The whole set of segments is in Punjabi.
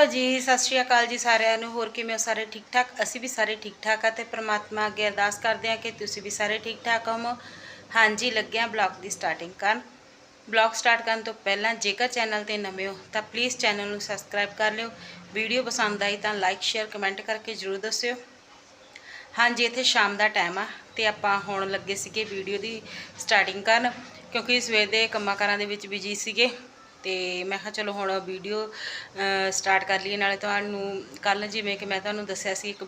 ਹੈਲੋ ਜੀ, ਸਤਿ ਸ਼੍ਰੀ ਅਕਾਲ ਜੀ ਸਾਰਿਆਂ ਨੂੰ। ਹੋਰ ਕਿਵੇਂ ਹੋ ਸਾਰੇ ਠੀਕ ਠਾਕ? ਅਸੀਂ ਵੀ ਸਾਰੇ ਠੀਕ ਠਾਕ ਆ ਤੇ ਪ੍ਰਮਾਤਮਾ ਅੱਗੇ ਅਰਦਾਸ ਕਰਦੇ ਆ ਕਿ ਤੁਸੀਂ ਵੀ ਸਾਰੇ ਠੀਕ ਠਾਕ ਹੋਵੋ। ਹਾਂਜੀ, ਲੱਗਿਆ ਬਲੌਗ ਦੀ ਸਟਾਰਟਿੰਗ ਕਰਨ। ਬਲੌਗ ਸਟਾਰਟ ਕਰਨ ਤੋਂ ਪਹਿਲਾਂ ਜੇਕਰ ਚੈਨਲ ਤੇ ਨਵੇਂ ਹੋ, ਤਾਂ ਪਲੀਜ਼ ਚੈਨਲ ਨੂੰ ਸਬਸਕ੍ਰਾਈਬ ਕਰ ਲਿਓ। ਵੀਡੀਓ ਪਸੰਦ ਆਈ ਤਾਂ ਲਾਈਕ, ਸ਼ੇਅਰ, ਕਮੈਂਟ ਕਰਕੇ ਜਰੂਰ ਦੱਸਿਓ। ਹਾਂਜੀ, ਇੱਥੇ ਸ਼ਾਮ ਦਾ ਟਾਈਮ ਆ ਤੇ ਆਪਾਂ ਹੁਣ ਲੱਗੇ ਸੀਗੇ ਵੀਡੀਓ ਦੀ ਸਟਾਰਟਿੰਗ ਕਰਨ, ਕਿਉਂਕਿ ਸਵੇਰ ਦੇ ਕੰਮਾਂ ਕਾਰਾਂ ਦੇ ਵਿੱਚ ਬਿਜ਼ੀ ਸੀਗੇ। ਤੇ ਮੈਂ ਕਿਹਾ ਚਲੋ ਹੁਣ ਵੀਡੀਓ ਸਟਾਰਟ ਕਰ ਲਈਏ ਨਾਲੇ ਤੁਹਾਨੂੰ ਕੱਲ ਜਿਵੇਂ ਕਿ ਮੈਂ ਤੁਹਾਨੂੰ ਦੱਸਿਆ ਸੀ ਇੱਕ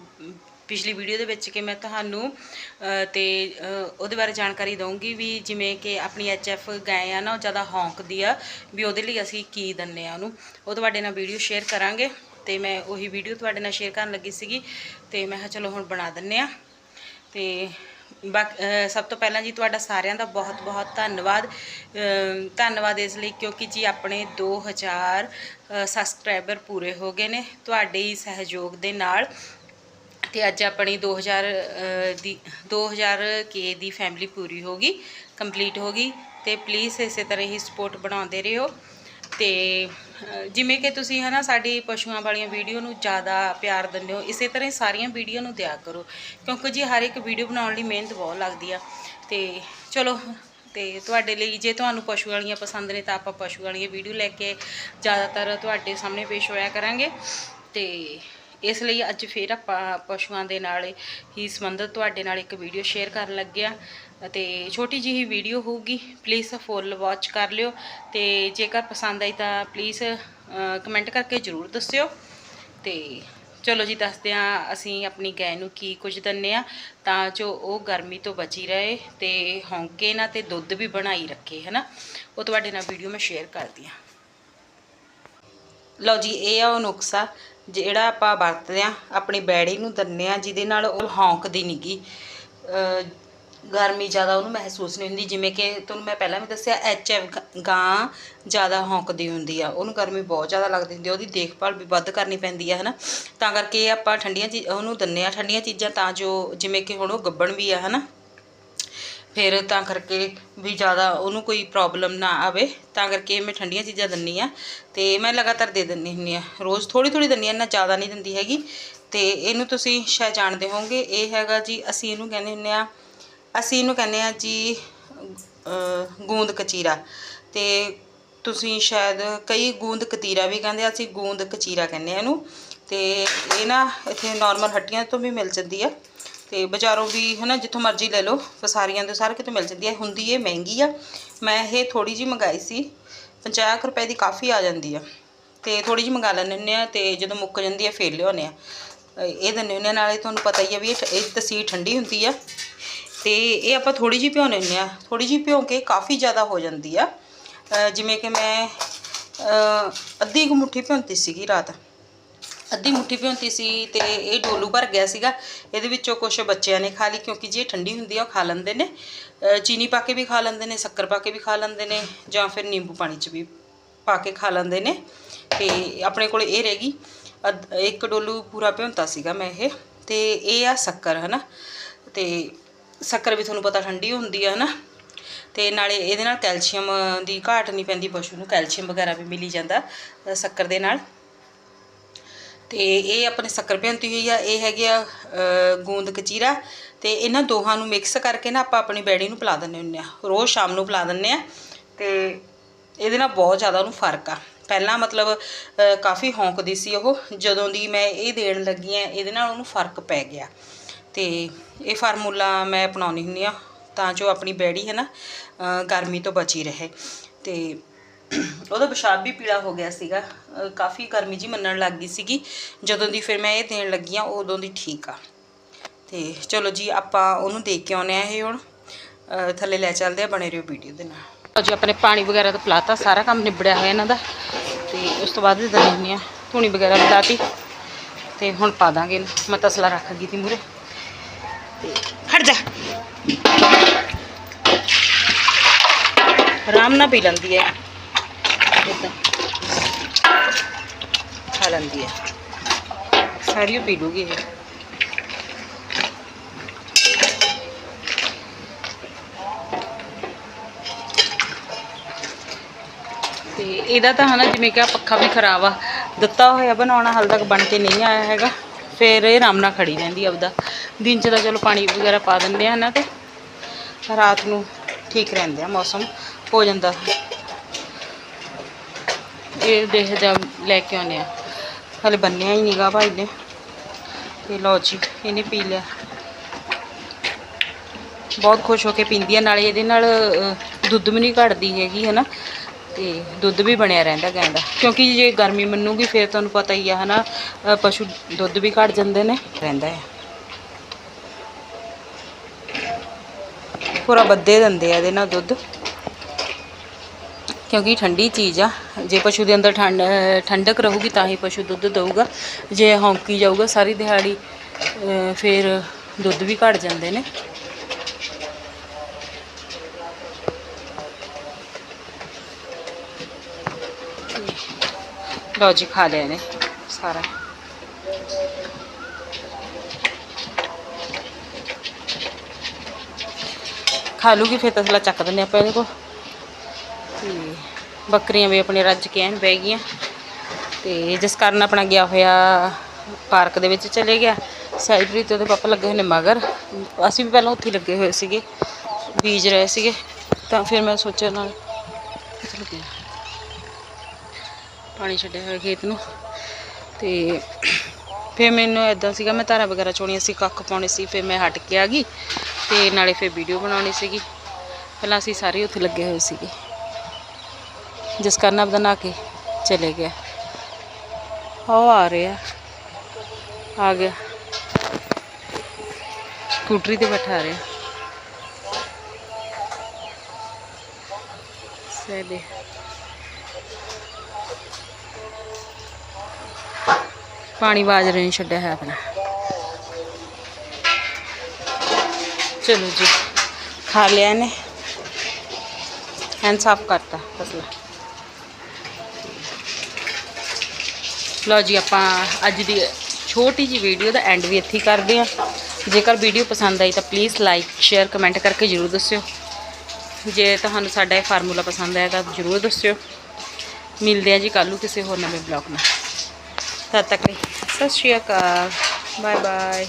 ਪਿਛਲੀ ਵੀਡੀਓ ਦੇ ਵਿੱਚ ਕਿ ਮੈਂ ਤੁਹਾਨੂੰ ਅ, ਤੇ ਉਹਦੇ ਬਾਰੇ ਜਾਣਕਾਰੀ ਦਵਾਂਗੀ ਵੀ ਜਿਵੇਂ ਕਿ ਆਪਣੀ ਐਫ ਗਾਏ ਆ ਨਾ ਉਹ ਜ਼ਿਆਦਾ ਹੌਂਕਦੀ ਆ ਵੀ ਉਹਦੇ ਲਈ ਅਸੀਂ ਕੀ ਦਿੰਨੇ ਆ ਉਹਨੂੰ। ਉਹ ਤੁਹਾਡੇ ਨਾਲ ਵੀਡੀਓ ਸ਼ੇਅਰ ਕਰਾਂਗੇ ਤੇ ਮੈਂ ਉਹੀ ਵੀਡੀਓ ਤੁਹਾਡੇ ਨਾਲ ਸ਼ੇਅਰ ਕਰਨ ਲੱਗੀ ਸੀਗੀ ਤੇ ਮੈਂ ਕਿਹਾ ਚਲੋ ਹੁਣ ਬਣਾ ਦਿੰਨੇ ਆ ਤੇ ਬਾਕੀ ਸਭ ਤੋਂ ਪਹਿਲਾਂ ਜੀ ਤੁਹਾਡਾ ਸਾਰਿਆਂ ਦਾ ਬਹੁਤ ਬਹੁਤ ਧੰਨਵਾਦ। ਧੰਨਵਾਦ ਇਸ ਲਈ ਕਿਉਂਕਿ ਜੀ ਆਪਣੇ 2000 ਸਬਸਕ੍ਰਾਈਬਰ ਪੂਰੇ ਹੋ ਗਏ ਨੇ ਤੁਹਾਡੇ ਹੀ ਸਹਿਯੋਗ ਦੇ ਨਾਲ। ਤੇ ਅੱਜ ਆਪਣੀ 2000 ਅਹ, ਦੀ 2000 ਕੇ ਦੀ ਫੈਮਿਲੀ ਪੂਰੀ ਹੋ ਗਈ ਕੰਪਲੀਟ ਹੋ ਗਈ। ਤੇ ਪਲੀਜ਼ ਇਸੇ ਤਰ੍ਹਾਂ ਹੀ ਸਪੋਰਟ ਬਣਾਉਂਦੇ ਰਹੋ। ਤੇ ਜਿਵੇਂ ਕਿ ਤੁਸੀਂ ਹਨਾ ਸਾਡੀ ਪਸ਼ੂਆਂ ਵਾਲੀਆਂ ਵੀਡੀਓ ਨੂੰ ਜ਼ਿਆਦਾ ਪਿਆਰ ਦਿੰਦੇ ਹੋ, ਇਸੇ ਤਰ੍ਹਾਂ ਹੀ ਸਾਰੀਆਂ ਵੀਡੀਓ ਨੂੰ ਦਿਆ ਕਰੋ, ਕਿਉਂਕਿ ਜੀ ਹਰ ਇੱਕ ਵੀਡੀਓ ਬਣਾਉਣ ਲਈ ਮਿਹਨਤ ਬਹੁਤ ਲੱਗਦੀ ਆ। ਤੇ ਚਲੋ, ਤੇ ਤੁਹਾਡੇ ਲਈ ਜੇ ਤੁਹਾਨੂੰ ਪਸ਼ੂ ਵਾਲੀਆਂ ਪਸੰਦ ਨੇ ਤਾਂ ਆਪਾਂ ਪਸ਼ੂ ਵਾਲੀਆਂ ਵੀਡੀਓ ਲੈ ਕੇ ਜ਼ਿਆਦਾਤਰ ਤੁਹਾਡੇ ਸਾਹਮਣੇ ਪੇਸ਼ ਹੋਇਆ ਕਰਾਂਗੇ। ਤੇ ਇਸ ਲਈ ਅੱਜ ਫੇਰ ਆਪਾਂ ਪਸ਼ੂਆਂ ਦੇ ਨਾਲ ਹੀ ਸੰਬੰਧਿਤ ਤੁਹਾਡੇ ਨਾਲ ਇੱਕ ਵੀਡੀਓ ਸ਼ੇਅਰ ਕਰਨ ਲੱਗਿਆ ਅਤੇ ਛੋਟੀ ਜਿਹੀ ਵੀਡੀਓ ਹੋਊਗੀ। ਪਲੀਜ਼ ਫੁੱਲ ਵਾਚ ਕਰ ਲਿਓ। ਤੇ ਜੇਕਰ ਪਸੰਦ ਆਈ ਤਾਂ ਪਲੀਜ਼ ਕਮੈਂਟ ਕਰਕੇ ਜ਼ਰੂਰ ਦੱਸਿਓ। ਤੇ ਚਲੋ ਜੀ, ਦੱਸਦੇ ਹਾਂ ਅਸੀਂ ਆਪਣੀ ਗਾਂ ਨੂੰ ਕੀ ਕੁਝ ਦਿੰਨੇ ਆ ਤਾਂ ਜੋ ਉਹ ਗਰਮੀ ਤੋਂ ਬਚੀ ਰਹੇ ਤੇ ਹੌਂਕੇ ਨਾ ਤੇ ਦੁੱਧ ਵੀ ਬਣਾਈ ਰੱਖੇ, ਹਨਾ? ਉਹ ਤੁਹਾਡੇ ਨਾਲ ਵੀਡੀਓ ਮੈਂ ਸ਼ੇਅਰ ਕਰਦੀ ਹਾਂ। ਲਓ ਜੀ, ਇਹ ਆ ਉਹ ਨੁਕਸਾ, ਜਿਹੜਾ ਆਪਾਂ ਵਰਤਦੇ ਆ ਆਪਣੀ ਬੈੜੀ ਨੂੰ ਦਿੰਨੇ ਆ ਜਿਹਦੇ ਨਾਲ ਉਹ ਹੌਂਕਦੀ ਨਹੀਂਗੀ ਗਰਮੀ ਜ਼ਿਆਦਾ ਉਹਨੂੰ ਮਹਿਸੂਸ ਨਹੀਂ ਹੁੰਦੀ, ਜਿਵੇਂ ਕਿ ਤੁਹਾਨੂੰ ਮੈਂ ਪਹਿਲਾਂ ਵੀ ਦੱਸਿਆ ਐਫ ਗਾਂ ਜ਼ਿਆਦਾ ਹੌਂਕਦੀ ਹੁੰਦੀ ਆ। ਉਹਨੂੰ ਗਰਮੀ ਬਹੁਤ ਜ਼ਿਆਦਾ ਲੱਗਦੀ ਹੁੰਦੀ ਆ, ਉਹਦੀ ਦੇਖਭਾਲ ਵੀ ਵੱਧ ਕਰਨੀ ਪੈਂਦੀ ਆ, ਹਨਾ। ਤਾਂ ਕਰਕੇ ਆਪਾਂ ਠੰਡੀਆਂ ਚੀਜ਼ ਉਹਨੂੰ ਦਿੰਨੇ ਆ ਠੰਡੀਆਂ ਚੀਜ਼ਾਂ ਤਾਂ ਜੋ, ਜਿਵੇਂ ਕਿ ਹੁਣ ਉਹ ਗੱਬਣ ਵੀ ਆ, ਹਨਾ। ਫਿਰ ਤਾਂ ਕਰਕੇ ਵੀ ਜ਼ਿਆਦਾ ਉਹਨੂੰ ਕੋਈ ਪ੍ਰੋਬਲਮ ਨਾ ਆਵੇ। ਤਾਂ ਕਰਕੇ ਮੈਂ ਠੰਡੀਆਂ ਚੀਜ਼ਾਂ ਦਿੰਨੀ ਆ ਤੇ ਮੈਂ ਲਗਾਤਾਰ ਦੇ ਦਿੰਨੀ ਹੁੰਨੀ ਆ। ਰੋਜ਼ ਥੋੜੀ ਥੋੜੀ ਦਿੰਨੀ ਆ, ਇੰਨਾ ਜ਼ਿਆਦਾ ਨਹੀਂ ਦਿੰਦੀ ਹੈਗੀ। ਤੇ ਇਹਨੂੰ ਤੁਸੀਂ ਸ਼ਾਇਦ ਜਾਣਦੇ ਹੋਵੋਗੇ, ਇਹ ਹੈਗਾ ਜੀ ਅਸੀਂ ਇਹਨੂੰ ਕਹਿੰਦੇ ਹੁੰਨੇ ਆ, ਅਸੀਂ ਇਹਨੂੰ ਕਹਿੰਦੇ ਆ ਜੀ ਗੂੰਦ ਕਚੀਰਾ। ਤੇ ਤੁਸੀਂ ਸ਼ਾਇਦ ਕਈ ਗੂੰਦ ਕਤੀਰਾ ਵੀ ਕਹਿੰਦੇ ਆ, ਅਸੀਂ ਗੂੰਦ ਕਚੀਰਾ ਕਹਿੰਦੇ ਆ ਇਹਨੂੰ। ਤੇ ਇਹ ਨਾ ਇੱਥੇ ਨਾਰਮਲ ਹੱਟੀਆਂ ਤੋਂ ਵੀ ਮਿਲ ਜਾਂਦੀ ਆ। ਤੇ ਬਾਜ਼ਾਰੋਂ ਵੀ ਹਨਾ, ਜਿੱਥੋਂ ਮਰਜ਼ੀ ਲੈ ਲਓ, ਫਸਾਰੀਆਂ ਦੇ ਸਾਰੇ ਕਿਤੇ ਮਿਲ ਜਾਂਦੀ ਹੈ ਹੁੰਦੀ ਇਹ ਮਹਿੰਗੀ ਆ। ਮੈਂ ਇਹ ਥੋੜੀ ਜੀ ਮੰਗਾਈ ਸੀ। 50 ਕੁ ਰੁਪਏ ਦੀ ਕਾਫੀ ਆ ਜਾਂਦੀ ਆ। ਤੇ ਥੋੜੀ ਜੀ ਮੰਗਾ ਲੈਂਦੇ ਹੁੰਦੇ ਆ ਤੇ ਜਦੋਂ ਮੁੱਕ ਜਾਂਦੀ ਆ, ਫੇਰ ਲਿਆਉਂਦੇ ਆ। ਇਹ ਦਿੰਦੇ ਹੁੰਦੇ ਆ, ਨਾਲੇ ਤੁਹਾਨੂੰ ਪਤਾ ਹੀ ਆ ਵੀ ਇਹ ਠ- ਇਹ ਤਸੀਰ ਠੰਡੀ ਹੁੰਦੀ ਆ। ਤੇ ਇਹ ਆਪਾਂ ਥੋੜੀ ਜੀ ਭਿਉਂਦੇ ਹੁੰਦੇ ਆ। ਥੋੜੀ ਜੀ ਭਿਉਂ ਕੇ ਕਾਫੀ ਜ਼ਿਆਦਾ ਹੋ ਜਾਂਦੀ ਆ। ਜਿਵੇਂ ਕਿ ਮੈਂ ਅੱਧੀ ਕੁ ਮੁੱਠੀ ਭਿਉਂਤੀ ਸੀਗੀ ਰਾਤ। ਅੱਧੀ ਮੁੱਠੀ ਭਿਉਂਤੀ ਸੀ ਤੇ ਇਹ ਡੋਲੂ ਭਰ ਗਿਆ ਸੀਗਾ। ਇਹਦੇ ਵਿੱਚੋਂ ਕੁਝ ਬੱਚਿਆਂ ਨੇ ਖਾ ਲਈ ਕਿਉਂਕਿ ਜੇ ਠੰਡੀ ਹੁੰਦੀ ਆ, ਉਹ ਖਾ ਲੈਂਦੇ ਨੇ। ਚੀਨੀ ਪਾ ਕੇ ਵੀ ਖਾ ਲੈਂਦੇ ਨੇ, ਸ਼ੱਕਰ ਪਾ ਕੇ ਵੀ ਖਾ ਲੈਂਦੇ ਨੇ ਜਾਂ ਫਿਰ ਨਿੰਬੂ ਪਾਣੀ 'ਚ ਵੀ ਪਾ ਕੇ ਖਾ ਲੈਂਦੇ ਨੇ। ਤੇ ਆਪਣੇ ਕੋਲ ਇਹ ਰਹਿ ਗਈ। ਅੱਧ- ਇੱਕ ਡੋਲੂ ਪੂਰਾ ਭਿਉਂਤਾ ਸੀਗਾ ਮੈਂ ਇਹ। ਤੇ ਇਹ ਆ ਸ਼ੱਕਰ, ਹਨਾ? ਤੇ ਸ਼ੱਕਰ ਵੀ ਤੁਹਾਨੂੰ ਪਤਾ ਠੰਡੀ ਹੁੰਦੀ ਆ, ਹਨਾ? ਤੇ ਨਾਲੇ ਇਹਦੇ ਨਾਲ ਕੈਲਸ਼ੀਅਮ ਦੀ ਘਾਟ ਨਹੀਂ ਪੈਂਦੀ, ਪਸ਼ੂ ਨੂੰ ਕੈਲਸ਼ੀਅਮ ਵਗੈਰਾ ਵੀ ਮਿਲੀ ਜਾਂਦਾ ਸ਼ੱਕਰ ਦੇ ਨਾਲ। ਤੇ ਇਹ ਆਪਣੇ ਸ਼ੱਕਰ ਭਿਉਂਤੀ ਹੋਈ ਆ, ਇਹ ਹੈਗੀ ਆ ਗੂੰਦ ਕਚੀਰਾ ਤੇ ਇਹਨਾਂ ਦੋਹਾਂ ਨੂੰ ਮਿਕਸ ਕਰਕੇ ਨਾ ਆਪਾਂ ਆਪਣੀ ਬੈੜੀ ਨੂੰ ਪਿਲਾ ਦਿੰਦੇ ਹੁੰਦੇ ਆ, ਰੋਜ਼ ਸ਼ਾਮ ਨੂੰ ਪਿਲਾ ਦਿੰਦੇ ਆ ਤੇ ਇਹਦੇ ਨਾਲ ਬਹੁਤ ਜ਼ਿਆਦਾ ਉਹਨੂੰ ਫ਼ਰਕ ਆ। ਪਹਿਲਾਂ ਮਤਲਬ ਕਾਫੀ ਹੌਂਕਦੀ ਸੀ ਉਹ, ਜਦੋਂ ਦੀ ਮੈਂ ਇਹ ਦੇਣ ਲੱਗੀ ਆ, ਇਹਦੇ ਨਾਲ ਉਹਨੂੰ ਫ਼ਰਕ ਪੈ ਗਿਆ। ਤੇ ਇਹ ਫਾਰਮੂਲਾ ਮੈਂ ਅਪਣਾਉਣੀ ਹੁੰਦੀ ਆ ਤਾਂ ਜੋ ਆਪਣੀ ਬੈੜੀ ਹੈ ਨਾ ਗਰਮੀ ਤੋਂ ਬਚੀ ਰਹੇ। ਤੇ ਉਹਦਾ ਪਿਸ਼ਾਬ ਵੀ ਪੀਲਾ ਹੋ ਗਿਆ ਸੀਗਾ। ਕਾਫੀ ਗਰਮੀ ਜੀ ਮੰਨਣ ਲੱਗ ਗਈ ਸੀਗੀ। ਜਦੋਂ ਦੀ ਫਿਰ ਮੈਂ ਇਹ ਦੇਣ ਲੱਗੀ ਆ ਉਦੋਂ ਦੀ ਠੀਕ ਆ। ਤੇ ਚਲੋ ਜੀ, ਆਪਾਂ ਉਹਨੂੰ ਦੇਖ ਕੇ ਆਉਨੇ ਆ ਇਹ ਹੁਣ। ਥੱਲੇ ਲੈ ਚੱਲਦੇ ਆ ਬਣੇ ਰਹੋ ਵੀਡੀਓ ਦੇ ਨਾਲ। ਜੀ, ਆਪਣੇ ਪਾਣੀ ਵਗੈਰਾ ਤਾਂ ਪਲਾਤਾ, ਸਾਰਾ ਕੰਮ ਨਿਬੜਿਆ ਹੋਇਆ ਇਹਨਾਂ ਦਾ। ਤੇ ਉਸ ਤੋਂ ਬਾਅਦ ਇਦਾਂ ਨਹੀਂ ਆ ਧੂਣੀ ਵਗੈਰਾ ਮਿਲਾਤੀ ਤੇ ਹੁਣ ਪਾ ਦਾਂਗੇ ਮੈਂ ਤਸਲਾ ਰੱਖ ਗਈ ਤੀ ਮੂਰੇ ਤੇ ਖੜ ਜਾ। ਆਰਾਮ ਨਾਲ ਪੀ ਲੈਂਦੀ ਹੈ। ਏਦਾਂ ਖਾ ਲੈਂਦੀ ਹੈ। ਸਾਰੀ ਪੀ ਲੂਗੀ ਇਹ। ਤੇ ਇਹਦਾ ਤਾਂ ਹਨਾ ਜਿਵੇਂ ਕਿ ਆ ਪੱਖਾ ਵੀ ਖਰਾਬ ਆ। ਦਿੱਤਾ ਹੋਇਆ ਬਣਾਉਣਾ ਹਾਲੇ ਤੱਕ ਬਣ ਕੇ ਨਹੀਂ ਆਇਆ ਹੈਗਾ। ਫਿਰ ਇਹ ਆਰਾਮ ਨਾਲ ਖੜੀ ਰਹਿੰਦੀ ਆਪਦਾ। ਦਿਨ ਚ ਤਾਂ ਚਲੋ ਪਾਣੀ ਵਗੈਰਾ ਪਾ ਦਿੰਦੇ ਆ ਨਾ ਤੇ। ਰਾਤ ਨੂੰ ਠੀਕ ਰਹਿੰਦੇ ਆ ਮੌਸਮ। ਹੋ ਜਾਂਦਾ ਇਹ ਦੇਖ ਜਾ ਲੈ ਕੇ ਆਉਂਦੇ ਆ। ਹਲੇ ਬੰਨਿਆ ਹੀ ਨੀਗਾ ਭਾਈ ਨੇ। ਤੇ ਲਓ ਜੀ, ਇਹਨੇ ਪੀ ਲਿਆ। ਬਹੁਤ ਖੁਸ਼ ਹੋ ਕੇ ਪੀਂਦੀ ਆ, ਨਾਲੇ ਇਹਦੇ ਨਾਲ ਦੁੱਧ ਵੀ ਨਹੀਂ ਘਟਦੀ ਹੈਗੀ ਹੈ ਨਾ ਤੇ ਦੁੱਧ ਵੀ ਬਣਿਆ ਰਹਿੰਦਾ ਗਾਂ ਦਾ ਕਿਉਂਕਿ ਜੇ ਗਰਮੀ ਮੰਨੂਗੀ, ਫਿਰ ਤੁਹਾਨੂੰ ਪਤਾ ਹੀ ਆ ਹੈ ਨਾ ਪਸ਼ੂ ਦੁੱਧ ਵੀ ਘਟ ਜਾਂਦੇ ਨੇ। ਰਹਿੰਦਾ ਹੈ ਪੂਰਾ ਬੱਦੇ ਦਿੰਦੇ ਆ ਇਹਦੇ ਨਾਲ ਦੁੱਧ। ਕਿਉਂਕਿ ਠੰਡੀ ਚੀਜ਼ ਆ ਜੇ ਪਸ਼ੂ ਦੇ ਅੰਦਰ ਠੰਡ ਅ, ਠੰਡਕ ਰਹੂਗੀ ਤਾਂ ਹੀ ਪਸ਼ੂ ਦੁੱਧ ਦਊਗਾ ਜੇ ਹੌਂਕੀ ਜਾਊਗਾ ਸਾਰੀ ਦਿਹਾੜੀ ਅ, ਫਿਰ ਦੁੱਧ ਵੀ ਘਟ ਜਾਂਦੇ ਨੇ ਲਓ ਜੀ ਖਾ ਲਿਆ ਇਹਨੇ ਸਾਰਾ ਖਾ ਲੂਗੀ ਫਿਰ ਤਸਲਾ ਚੱਕ ਦਿੰਦੇ ਆਪਾਂ ਇਹਦੇ ਕੋਲ ਤੇ ਬੱਕਰੀਆਂ ਵੀ ਆਪਣੀਆਂ ਰੱਜ ਕੇ ਐਨ ਬਹਿ ਗਈਆਂ। ਤੇ ਜਿਸ ਕਾਰਨ ਆਪਣਾ ਗਿਆ ਹੋਇਆ ਪਾਰਕ ਦੇ ਵਿੱਚ ਚਲੇ ਗਿਆ। ਸਾਈਪ੍ਰੀਤ ਤੇ ਉਹਦੇ ਪਾਪਾ ਲੱਗੇ ਹੋਏ ਨੇ ਮਗਰ। ਅਸੀਂ ਵੀ ਪਹਿਲਾਂ ਉੱਥੇ ਹੀ ਲੱਗੇ ਹੋਏ ਸੀਗੇ, ਬੀਜ ਰਹੇ ਸੀਗੇ। ਤਾਂ ਫਿਰ ਮੈਂ ਸੋਚਿਆ ਨਾਲ ਕਿੱਥੇ ਲੱਗੇ ਪਾਣੀ ਛੱਡਿਆ ਹੋਇਆ ਖੇਤ ਨੂੰ। ਤੇ ਫਿਰ ਮੈਨੂੰ ਇਦਾਂ ਸੀਗਾ, ਮੈਂ ਧਾਰਾ ਵਗੈਰਾ ਚੋਣੀਆਂ ਸੀ, ਕੱਖ ਪਾਉਣੇ ਸੀ, ਫਿਰ ਮੈਂ ਹਟ ਕੇ ਆ ਗਈ। ਤੇ ਨਾਲੇ ਫਿਰ ਵੀਡੀਓ ਬਣਾਉਣੀ ਸੀਗੀ। ਪਹਿਲਾਂ ਅਸੀਂ ਸਾਰੇ ਉੱਥੇ ਲੱਗੇ ਹੋਏ ਸੀਗੇ। ਜਿਸ ਕਾਰਨ ਆਪਦਾ ਨਹਾ ਕੇ ਚਲੇ ਗਿਆ। ਉਹ ਆ ਰਿਹਾ ਆ। ਗਿਆ। ਸਕੂਟਰੀ ਤੇ ਬਿਠਾ ਰਿਹਾ ਸਹੀ ਪਾਣੀ ਬਾਜਰੇ ਨਹੀਂ ਛੱਡਿਆ ਹੈ ਆਪਣਾ। ਚਲੋ ਜੀ, ਖਾ ਲਿਆ ਇਹਨੇ। ਐਨ ਸਾਫ਼ ਕਰਤਾ, ਫਸਲਾ। ਲਓ ਜੀ, ਆਪਾਂ ਅੱਜ ਦੀ ਛੋਟੀ ਜੀ ਵੀਡੀਓ ਦਾ ਐਂਡ ਵੀ ਇੱਥੇ ਹੀ ਕਰਦੇ ਹਾਂ। ਜੇਕਰ ਵੀਡੀਓ ਪਸੰਦ ਆਈ ਤਾਂ ਪਲੀਜ਼ ਲਾਈਕ ਸ਼ੇਅਰ ਕਮੈਂਟ ਕਰਕੇ ਜਰੂਰ ਦੱਸਿਓ। ਜੇ ਤੁਹਾਨੂੰ ਸਾਡਾ ਇਹ ਫਾਰਮੂਲਾ ਪਸੰਦ ਆਇਆ ਤਾਂ ਜਰੂਰ ਦੱਸਿਓ। ਮਿਲਦੇ ਆ ਜੀ ਕੱਲ੍ਹ ਨੂੰ ਕਿਸੇ ਹੋਰ ਨਵੇਂ ਬਲੌਗ ਨਾਲ। ਤਦ ਤੱਕ ਲਈ ਸਤਿ ਸ਼੍ਰੀ ਅਕਾਲ। Bye bye